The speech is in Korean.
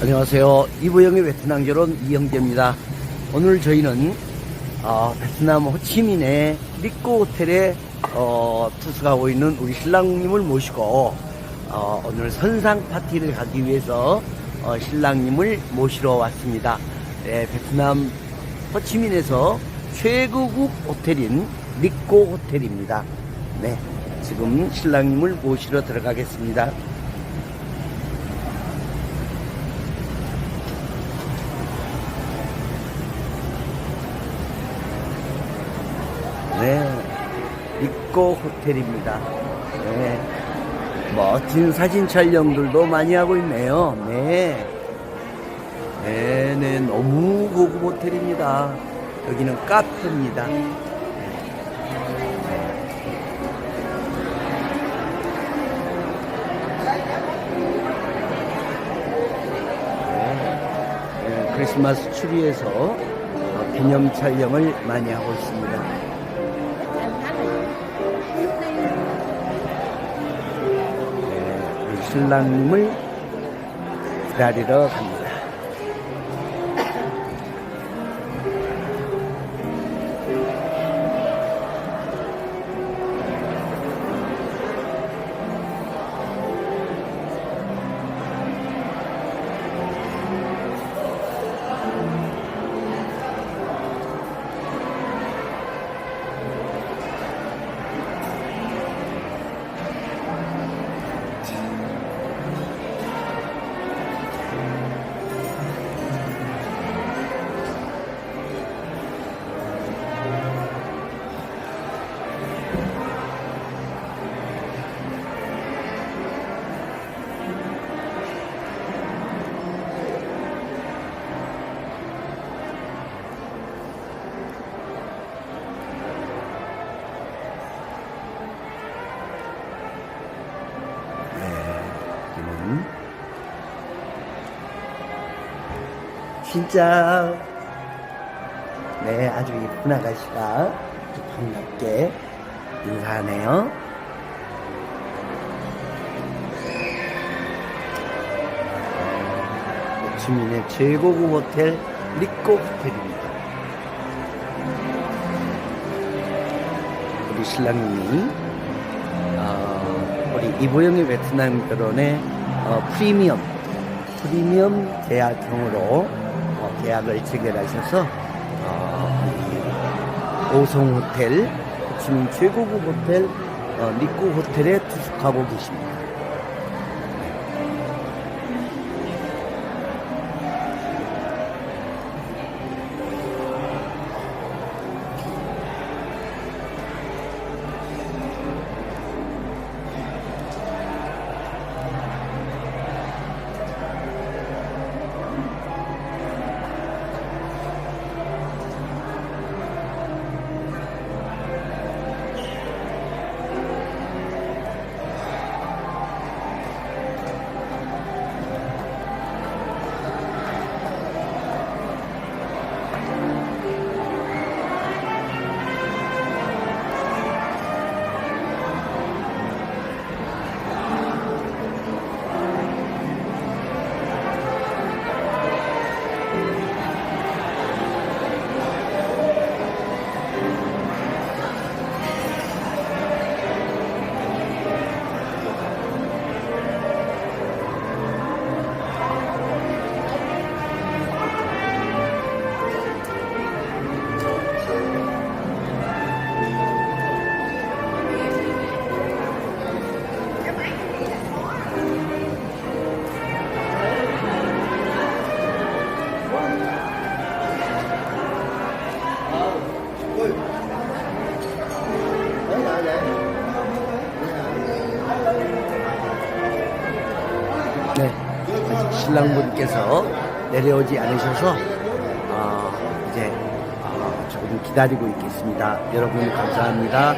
안녕하세요. 이보영의 베트남 결혼 이영재입니다. 오늘 저희는 어, 베트남 호치민의 리꼬 호텔에 어, 투숙하고 있는 우리 신랑님을 모시고 어, 오늘 선상 파티를 가기 위해서 어, 신랑님을 모시러 왔습니다. 네, 베트남 호치민에서 최고급 호텔인 리꼬 호텔입니다. 네, 지금 신랑님을 모시러 들어가겠습니다. 네, 입고 호텔입니다. 네, 멋진 사진 촬영들도 많이 하고 있네요. 네, 네, 네, 너무 고급 호텔입니다. 여기는 카페입니다. 네, 크리스마스 추리에서 어, 기념 촬영을 많이 하고 있습니다. 신랑님을 기다리러 갑니다. 진짜 네 아주 예쁜 아가씨가 반갑게 인사하네요. 호치민의 최고급 호텔 리꼬 호텔입니다. 우리 신랑님이 어, 우리 이보영의 베트남 결혼의 어, 프리미엄 프리미엄 계약형으로 어, 계약을 체결하셔서 어, 이 오송 호텔 호치민 최고급 호텔 어, 리꼬 호텔에 투숙하고 계십니다. 신랑분께서 내려오지 않으셔서 어, 이제 어, 조금 기다리고 있겠습니다. 여러분 감사합니다.